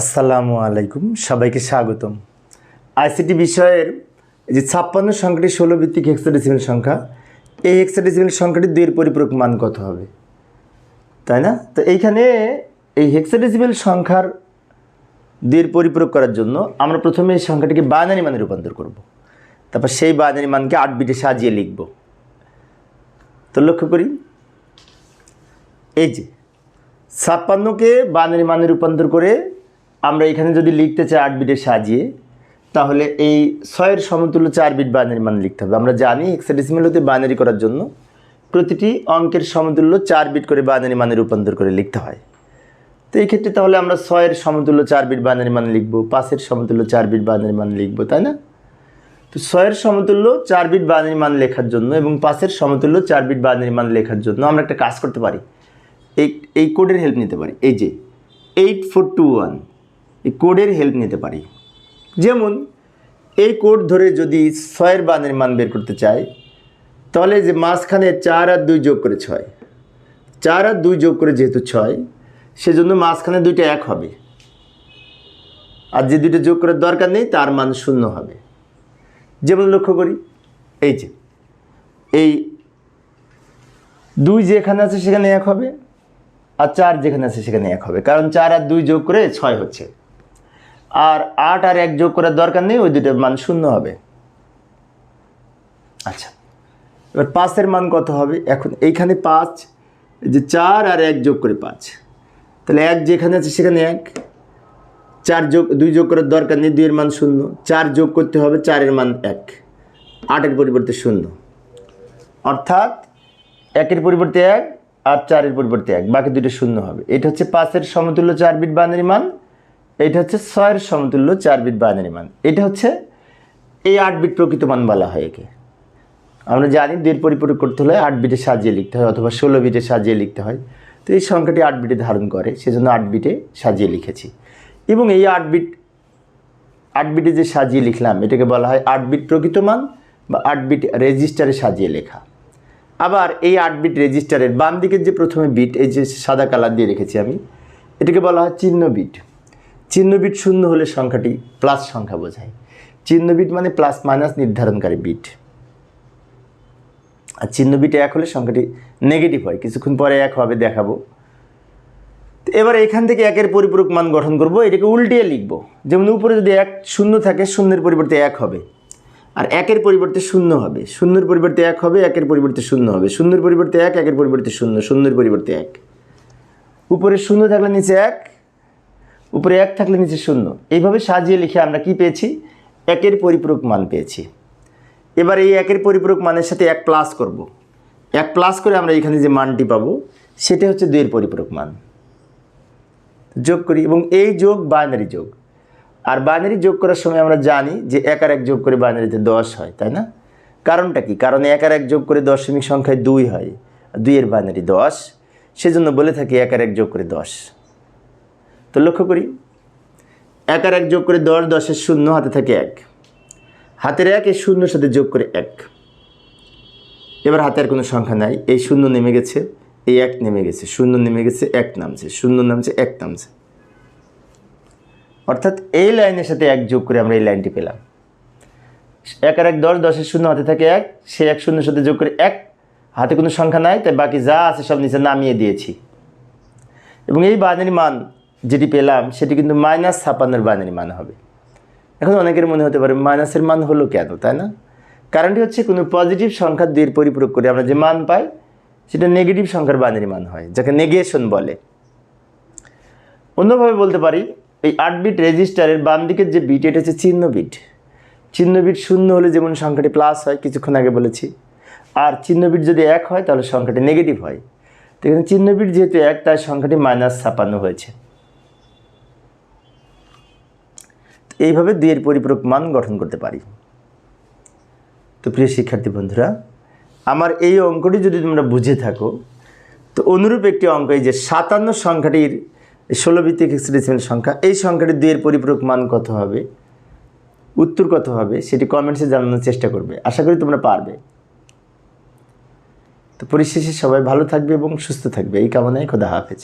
আসসালামু আলাইকুম, সবাইকে স্বাগতম। আইসিটি বিষয়ের যে ছাপ্পান্ন সংখ্যাটি ষোলো ভিত্তিক হেক্সাডেসিমেল সংখ্যা, এই হেক্সাডেসিমেল সংখ্যাটি দুইয়ের পরিপূরক মান কত হবে? তাই না? তো এইখানে এই হেক্সাডেসিমেল সংখ্যার দুইয়ের পরিপূরক করার জন্য আমরা প্রথমে এই সংখ্যাটিকে বাইনারি মানে রূপান্তর করব। তারপর সেই বাইনারি মানকে আট বিটে সাজিয়ে লিখব। তো লক্ষ্য করি। এই যে, ছাপ্পান্নকে বাইনারি মানে রূপান্তর করে আমরা এখানে যদি লিখতে চাই আট বিটে সাজিয়ে তাহলে এই ছয়ের সমতুল্য চার বিট বাইনারি মান লিখতে হবে। আমরা জানি হেক্সাডেসিমেল হতে বাইনারি করার জন্য প্রতিটি অঙ্কের সমতুল্য চার বিট করে বাইনারি মানে রূপান্তর করে লিখতে হয়। তো এই ক্ষেত্রে তাহলে আমরা ছয়ের সমতুল্য চার বিট বাইনারি মান লিখব, পাঁচের সমতুল্য চার বিট বাইনারি মান লিখব, তাই না? তো ছয়ের সমতুল্য চার বিট বাইনারি মান লেখার জন্য এবং পাঁচের সমতুল্য চার বিট বাইনারি মান লেখার জন্য আমরা একটা কাজ করতে পারি। এই এই কোডের হেল্প নিতে পারি। এই যে এইট ফোর টু ওয়ান এই কোডের হেল্প নিতে পারি। যেমন, এই কোড ধরে যদি ছয়ের বানের মান বের করতে চাই, তাহলে যে মাঝখানে চার আর দুই যোগ করে ছয়। চার আর দুই যোগ করে যেহেতু ছয়, সেজন্য মাঝখানে দুইটা এক হবে। আর যে দুইটা যোগ করার দরকার নেই, তার মান শূন্য হবে। যেমন লক্ষ্য করি, এই যে, এই দুই যেখানে আছে সেখানে এক হবে, আর চার যেখানে আছে সেখানে এক হবে। কারণ চার আর দুই যোগ করে ছয় হচ্ছে। আর আট আর এক যোগ করার দরকার নেই, ওই দুটোর মান শূন্য হবে। আচ্ছা এবার পাঁচের মান কত হবে? এখন এইখানে পাঁচ যে চার আর এক যোগ করে পাঁচ। তাহলে এক যেখানে আছে সেখানে এক। চার যোগ, দুই যোগ করার দরকার নেই, দুইয়ের মান শূন্য। চার যোগ করতে হবে, চারের মান এক। আটের পরিবর্তে শূন্য। অর্থাৎ একের পরিবর্তে এক আর চারের পরিবর্তে এক, বাকি দুটো শূন্য হবে। এটা হচ্ছে পাঁচের সমতুল্য চার বিট বানের মান। এটা হচ্ছে ছয়ের সমতুল্য চার বিট বাইনারি মান। এটা হচ্ছে এই আট বিট প্রকৃত মান বলা হয় একে। আমরা জানি দুইয়ের পরিপূরক করতে হলে আট বিটে সাজিয়ে লিখতে হয় অথবা ষোলো বিটে সাজিয়ে লিখতে হয়। তো এই সংখ্যাটি আট বিটে ধারণ করে, সেজন্য আট বিটে সাজিয়ে লিখেছি। এবং এই আট বিট, আট বিটে যে সাজিয়ে লিখলাম, এটাকে বলা হয় আট বিট প্রকৃত মান বা আট বিট রেজিস্টারে সাজিয়ে লেখা। আবার এই আট বিট রেজিস্টারের বাম দিকের যে প্রথমে বিট, এই যে সাদা কালার দিয়ে রেখেছি আমি, এটাকে বলা হয় চিহ্ন বিট। চিহ্ন বিট শূন্য হলে সংখ্যাটি প্লাস সংখ্যা বোঝায়। চিহ্ন বিট মানে প্লাস মাইনাস নির্ধারণকারী বিট। আর চিহ্ন বিট এক হলে সংখ্যাটি নেগেটিভ হয়। কিছুক্ষণ পরে এক হবে, দেখাবো। এবার এখান থেকে একের পরিপূরক মান গঠন করব। এটাকে উল্টিয়ে লিখব। যেমন উপরে যদি এক শূন্য থাকে, শূন্যের পরিবর্তে এক হবে। আর একের পরিবর্তে শূন্য হবে। শূন্যের পরিবর্তে এক হবে, একের পরিবর্তে শূন্য হবে। শূন্যের পরিবর্তে এক, একের পরিবর্তে শূন্য, শূন্যের পরিবর্তে এক। উপরে শূন্য থাকলে নিচে এক উপরে এক থাকলে নিচে শূন্য। এইভাবে সাজিয়ে লিখে আমরা কি পেয়েছি? একের পরিপূরক মান পেয়েছি। এবার এই একের পরিপূরক মানের সাথে এক প্লাস করব। এক প্লাস করে আমরা এখানে যে মানটি পাবো, সেটা হচ্ছে দুইয়ের পরিপূরক মান। যোগ করি, এবং এই যোগ বাইনারি যোগ। আর বাইনারি যোগ করার সময় আমরা জানি যে এক আর এক যোগ করে বাইনারিতে দশ হয়, তাই না? কারণটা কি? কারণ এক আর এক যোগ করে দশমিক সংখ্যায় দুই হয়। দুইয়ের বাইনারি দশ। সেজন্য বলে থাকি এক আর এক যোগ করে দশ। তো লক্ষ্য করি। এক আর এক যোগ করে দশ, দশের শূন্য, হাতে থাকে এক। হাতের এক, এই শূন্যর সাথে যোগ করে এক। এবার হাতে আর কোনো সংখ্যা নাই। এই শূন্য নেমে গেছে, এই এক নেমে গেছে, শূন্য নেমে গেছে, এক নামছে, শূন্য নামছে, এক নামছে। অর্থাৎ এই লাইনের সাথে এক যোগ করে আমরা এই লাইনটি পেলাম। এক আর এক দশ, দশের শূন্য, হাতে থাকে এক। সে এক শূন্যের সাথে যোগ করে এক। হাতে কোনো সংখ্যা নাই, তাই বাকি যা আছে সব নিচে নামিয়ে দিয়েছি। এবং এই বাইনারি মান যেটি পেলাম, সেটি কিন্তু মাইনাস ছাপান্নর বাইনারি মান হবে। এখন অনেকের মনে হতে পারে মাইনাসের মান হলো কেন, তাই না? কারণটি হচ্ছে কোনো পজিটিভ সংখ্যা দুইয়ের পরিপূরক করে আমরা যে মান পাই, সেটা নেগেটিভ সংখ্যার বাইনারি মান হয়, যাকে নেগেশন বলে। অন্যভাবে বলতে পারি, এই আট বিট রেজিস্টারের বাম দিকের যে বিট, এটা হচ্ছে চিহ্ন বিট। চিহ্ন বিট শূন্য হলে যেমন সংখ্যাটি প্লাস হয়, কিছুক্ষণ আগে বলেছি। আর চিহ্ন বিট যদি এক হয়, তাহলে সংখ্যাটি নেগেটিভ হয়। তো এখানে চিহ্ন বিট যেহেতু এক, তাই সংখ্যাটি মাইনাস ছাপান্ন হয়েছে তো এইভাবে দুইয়ের পরিপূরক মান গঠন করতে পারি। তো প্রিয় শিক্ষার্থী বন্ধুরা, আমার এই অঙ্কটি যদি তোমরা বুঝে থাকো, তো অনুরূপ একটি অঙ্ক এই যে সাতান্ন সংখ্যাটির ষোলো ভিত্তিক এক্সডেসিমেল সংখ্যা, এই সংখ্যাটির দুইয়ের পরিপূরক মান কত হবে, উত্তর কত হবে, সেটি কমেন্টসে জানানোর চেষ্টা করবে। আশা করি তোমরা পারবে। তো পরিশেষে সবাই ভালো থাকবে এবং সুস্থ থাকবে। এই কামনায় খোদা হাফেজ।